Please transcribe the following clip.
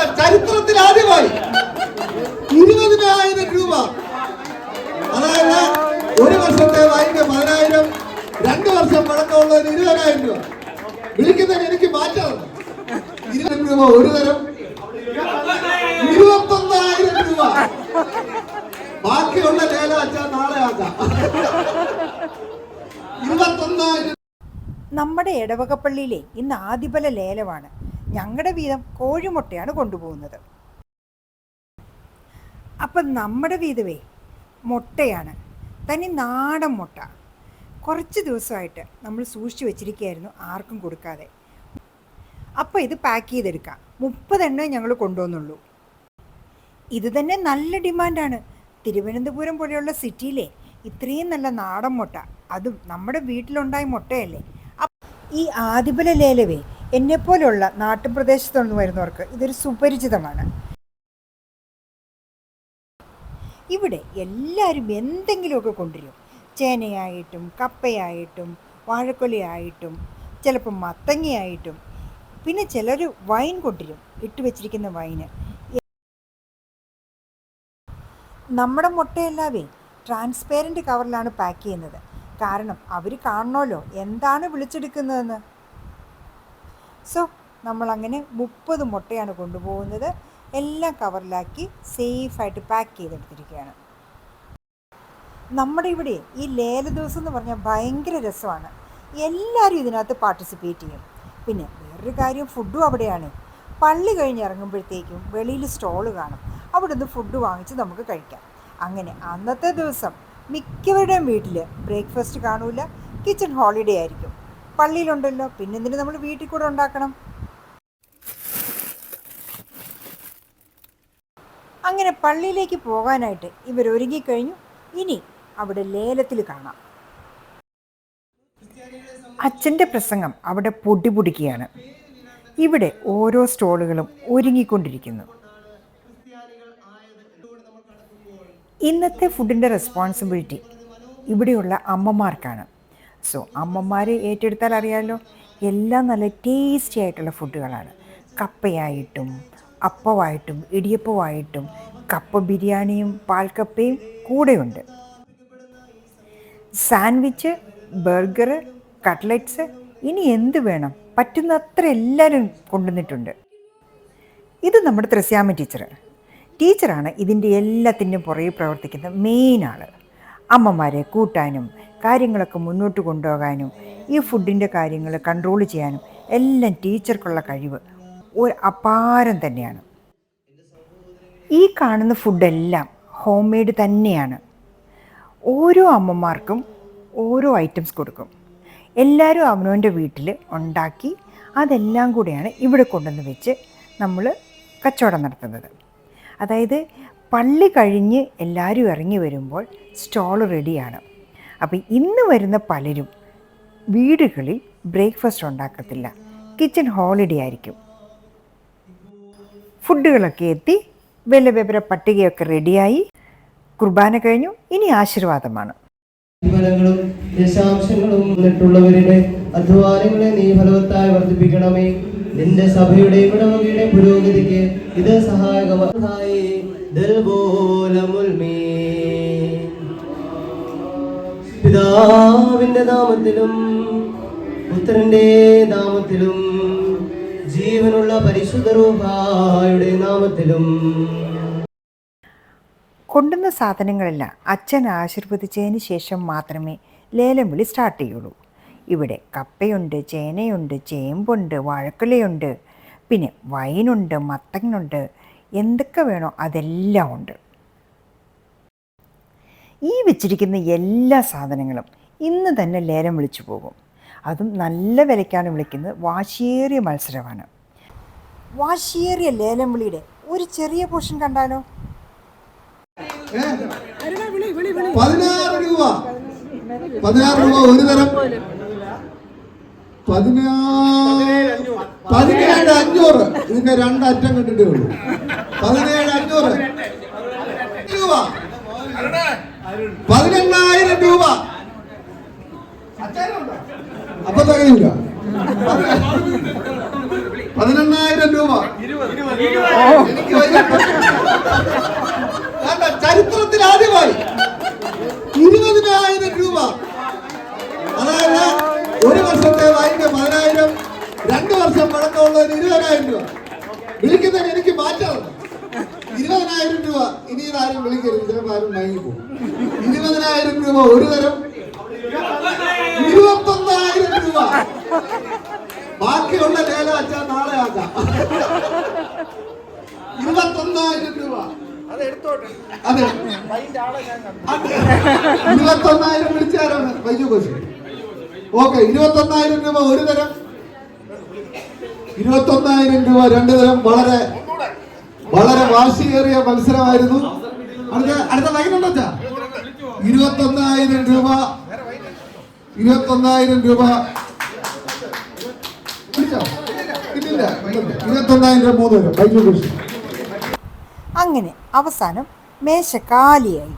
ഞങ്ങളുടെ ചരിത്രത്തിൽ ആദ്യമായി ഇരുപതിനായിരം രൂപ. അതായത് ഒരു വർഷത്തെ വായ്പ പതിനായിരം രണ്ട് വർഷം പഴക്കമുള്ളതിന് ഇരുപതിനായിരം രൂപ. വിളിക്കുന്നതിന് എനിക്ക് മാറ്റമുണ്ട് ഇരുപതിനായിരം രൂപ ഒരു തരം. ഇരുപത്തൊന്നായിരം രൂപ. ബാക്കിയുള്ള ലേല അച്ഛാ നാളെ ആക്കാം. ഇരുപത്തൊന്നായിരം നമ്മുടെ എടവകപ്പള്ളിയിലെ ഇന്ന് ആദിബല ലേലമാണ്. ഞങ്ങളുടെ വീതം കോഴിമുട്ടയാണ് കൊണ്ടുപോകുന്നത്. അപ്പം നമ്മുടെ വീതമേ മുട്ടയാണ്. തനി നാടൻ മുട്ട. കുറച്ച് ദിവസമായിട്ട് നമ്മൾ സൂക്ഷിച്ചു വെച്ചിരിക്കുകയായിരുന്നു ആർക്കും കൊടുക്കാതെ. അപ്പോൾ ഇത് പാക്ക് ചെയ്തെടുക്കാം. മുപ്പതെണ്ണേ ഞങ്ങൾ കൊണ്ടുവന്നുള്ളൂ. ഇത് തന്നെ നല്ല ഡിമാൻഡാണ്. തിരുവനന്തപുരം പോലെയുള്ള സിറ്റിയിലെ ഇത്രയും നല്ല നാടൻ മുട്ട. അതും നമ്മുടെ വീട്ടിലുണ്ടായ മുട്ടയല്ലേ. ഈ ആദിബല ലേലവേ എന്നെപ്പോലെയുള്ള നാട്ടുപ്രദേശത്തുനിന്ന് വരുന്നവർക്ക് ഇതൊരു സുപരിചിതമാണ്. ഇവിടെ എല്ലാവരും എന്തെങ്കിലുമൊക്കെ കൊണ്ടുവരും. ചേനയായിട്ടും കപ്പയായിട്ടും വാഴക്കൊലയായിട്ടും ചിലപ്പം മത്തങ്ങയായിട്ടും. പിന്നെ ചിലർ വൈൻ കൊണ്ടുവരും ഇട്ട് വെച്ചിരിക്കുന്ന വൈന്. നമ്മുടെ മുട്ടയെല്ലാവേ ട്രാൻസ്പേരന്റ് കവറിലാണ് പാക്ക് ചെയ്യുന്നത്. കാരണം അവർ കാണണമല്ലോ എന്താണ് വിളിച്ചെടുക്കുന്നതെന്ന്. സോ നമ്മളങ്ങനെ മുപ്പത് മുട്ടയാണ് കൊണ്ടുപോകുന്നത്. എല്ലാം കവറിലാക്കി സേഫായിട്ട് പാക്ക് ചെയ്തെടുത്തിരിക്കുകയാണ്. നമ്മുടെ ഇവിടെ ഈ ലേല ദിവസം എന്ന് പറഞ്ഞാൽ ഭയങ്കര രസമാണ്. എല്ലാവരും ഇതിനകത്ത് പാർട്ടിസിപ്പേറ്റ് ചെയ്യും. പിന്നെ വേറൊരു കാര്യം ഫുഡും അവിടെയാണ്. പള്ളി കഴിഞ്ഞ് ഇറങ്ങുമ്പോഴത്തേക്കും വെളിയിൽ സ്റ്റോൾ കാണും. അവിടെ നിന്ന് ഫുഡ് വാങ്ങിച്ച് നമുക്ക് കഴിക്കാം. അങ്ങനെ അന്നത്തെ ദിവസം മിക്കവരുടെയും വീട്ടിൽ ബ്രേക്ക്ഫാസ്റ്റ് കാണൂല. കിച്ചൺ ഹോളിഡേ ആയിരിക്കും. പള്ളിയിലുണ്ടല്ലോ. പിന്നെ എന്തിനു നമ്മൾ വീട്ടിൽ കൂടെ ഉണ്ടാക്കണം? അങ്ങനെ പള്ളിയിലേക്ക് പോകാനായിട്ട് ഇവർ ഒരുങ്ങിക്കഴിഞ്ഞു. ഇനി അവിടെ ലേലത്തിൽ കാണാം. അച്ഛന്റെ പ്രസംഗം അവിടെ പൊടിപൊടിക്കുകയാണ്. ഇവിടെ ഓരോ സ്റ്റോളുകളും ഒരുങ്ങിക്കൊണ്ടിരിക്കുന്നു. ഇന്നത്തെ ഫുഡിന്റെ റെസ്പോൺസിബിലിറ്റി ഇവിടെയുള്ള അമ്മമാർക്കാണ്. സോ അമ്മമാർ ഏറ്റെടുത്താൽ അറിയാമല്ലോ എല്ലാം നല്ല ടേസ്റ്റി ആയിട്ടുള്ള ഫുഡുകളാണ് കപ്പയായിട്ടും അപ്പമായിട്ടും ഇടിയപ്പമായിട്ടും കപ്പ ബിരിയാണിയും പാൽക്കപ്പയും കൂടെയുണ്ട്. സാൻഡ്വിച്ച് ബർഗർ കട്ട്ലറ്റ്സ് ഇനി എന്ത് വേണം? പറ്റുന്നത്ര എല്ലാവരും കൊണ്ടുവന്നിട്ടുണ്ട്. ഇത് നമ്മുടെ ത്രസ്യാമ ടീച്ചർ ടീച്ചറാണ് ഇതിന്റെ എല്ലാത്തിന്റെയും പുറകെ പ്രവർത്തിക്കുന്ന മെയിൻ ആൾ അമ്മമാരെ കൂട്ടാനും കാര്യങ്ങളൊക്കെ മുന്നോട്ട് കൊണ്ടുപോകാനും ഈ ഫുഡിന്റെ കാര്യങ്ങൾ കൺട്രോൾ ചെയ്യാനും എല്ലാം ടീച്ചർക്കുള്ള കഴിവ് ഒരു അപാരം തന്നെയാണ്. ഈ കാണുന്ന ഫുഡെല്ലാം ഹോം മെയ്ഡ് തന്നെയാണ്. ഓരോ അമ്മമാർക്കും ഓരോ ഐറ്റംസ് കൊടുക്കും. എല്ലാവരും അവനവന്റെ വീട്ടിൽ ഉണ്ടാക്കി അതെല്ലാം കൂടെയാണ് ഇവിടെ കൊണ്ടുവന്ന് വെച്ച് നമ്മൾ കച്ചവടം നടത്തുന്നത്. അതായത് പള്ളി കഴിഞ്ഞ് എല്ലാവരും ഇറങ്ങി വരുമ്പോൾ സ്റ്റോൾ റെഡിയാണ് അപ്പോൾ ഇന്ന് വരുന്ന പലരും വീടുകളിൽ ബ്രേക്ക്ഫാസ്റ്റ് ഉണ്ടാക്കത്തില്ല. കിച്ചൺ ഹോളിഡേ ആയിരിക്കും. ഫുഡുകളൊക്കെ എത്തി വിലവിവര പട്ടികയൊക്കെ റെഡിയായി കുർബാന കഴിഞ്ഞു ഇനി ആശീർവാദമാണ്. ഫലങ്ങളും നീ ഫലവത്തായി വർദ്ധിപ്പിക്കണമേ. നിന്റെ സഭയുടെ ഇടവകയുടെ പുരോഗതിക്ക് ഇത് സഹായകമായി പിതാവിന്റെ നാമത്തിലും പുത്രന്റെ നാമത്തിലും ജീവനുള്ള പരിശുദ്ധ രൂപായുടെ നാമത്തിലും. കൊണ്ടുവന്ന സാധനങ്ങളെല്ലാം അച്ഛൻ ആശീർവദിച്ചതിന് ശേഷം മാത്രമേ ലേലം വിളി സ്റ്റാർട്ട് ചെയ്യുള്ളൂ. ഇവിടെ കപ്പയുണ്ട് ചേനയുണ്ട് ചേമ്പുണ്ട് വാഴക്കുലയുണ്ട് പിന്നെ വൈനുണ്ട് മത്തങ്ങുണ്ട് എന്തൊക്കെ വേണോ അതെല്ലാം ഉണ്ട്. ഈ വെച്ചിരിക്കുന്ന എല്ലാ സാധനങ്ങളും ഇന്ന് തന്നെ ലേലം വിളിച്ചു പോകും. അതും നല്ല വിലയ്ക്കാണ് വിളിക്കുന്നത്. വാശിയേറിയ മത്സരമാണ്. വാശിയേറിയ ലേലം വിളിയുടെ ഒരു ചെറിയ പോർഷൻ കണ്ടാലോ? രൂപ. പതിനാറ് രൂപ ഒരു പതിനേഴ് അഞ്ഞൂറ്. ഇതിന്റെ രണ്ടറ്റം കണ്ടിട്ടേ ഉള്ളൂ. പതിനേഴ് അഞ്ഞൂറ്. രൂപ. പതിനെണ്ണായിരം രൂപ. അപ്പൊ തികയൂല പതിനെണ്ണായിരം രൂപ. ചരിത്രത്തിൽ ആദ്യമായി. ഇരുപതിനായിരം രൂപ. അതായത് ഒരു വർഷത്തെ വായ്പ പതിനായിരം രണ്ടു വർഷം പഴക്കമുള്ളതിന് ഇരുപതിനായിരം രൂപ. വിളിക്കുന്നതിന് എനിക്ക് മാറ്റം. ഇരുപതിനായിരം രൂപ. ഇനി ഇതാരും വിളിക്കരുത്. ചിലപ്പോൾ ആരും മയങ്ങിപ്പോകും ഇരുപതിനായിരം രൂപ ഒരു തരം. ഇരുപത്തൊന്നായിരം രൂപ. ബാക്കിയുള്ള ലേല അച്ഛാ നാളെ ആക്കാം. ഇരുപത്തൊന്നായിരം രൂപ. അതെ ഇരുപത്തൊന്നായിരം വിളിച്ചാരാണ് ബൈജു കോശി. ഓക്കെ ഇരുപത്തൊന്നായിരം രൂപ ഒരു തരം. ഇരുപത്തൊന്നായിരം രൂപ രണ്ടു തരം. വളരെ വളരെ വാശിയേറിയ മത്സരമായിരുന്നു. അടുത്ത അടുത്ത ലൈനുണ്ടോ അച്ഛാ? ഇരുപത്തൊന്നായിരം രൂപ. ഇരുപത്തൊന്നായിരം രൂപ. രൂപ അങ്ങനെ അവസാനം മേശ കാലിയായി.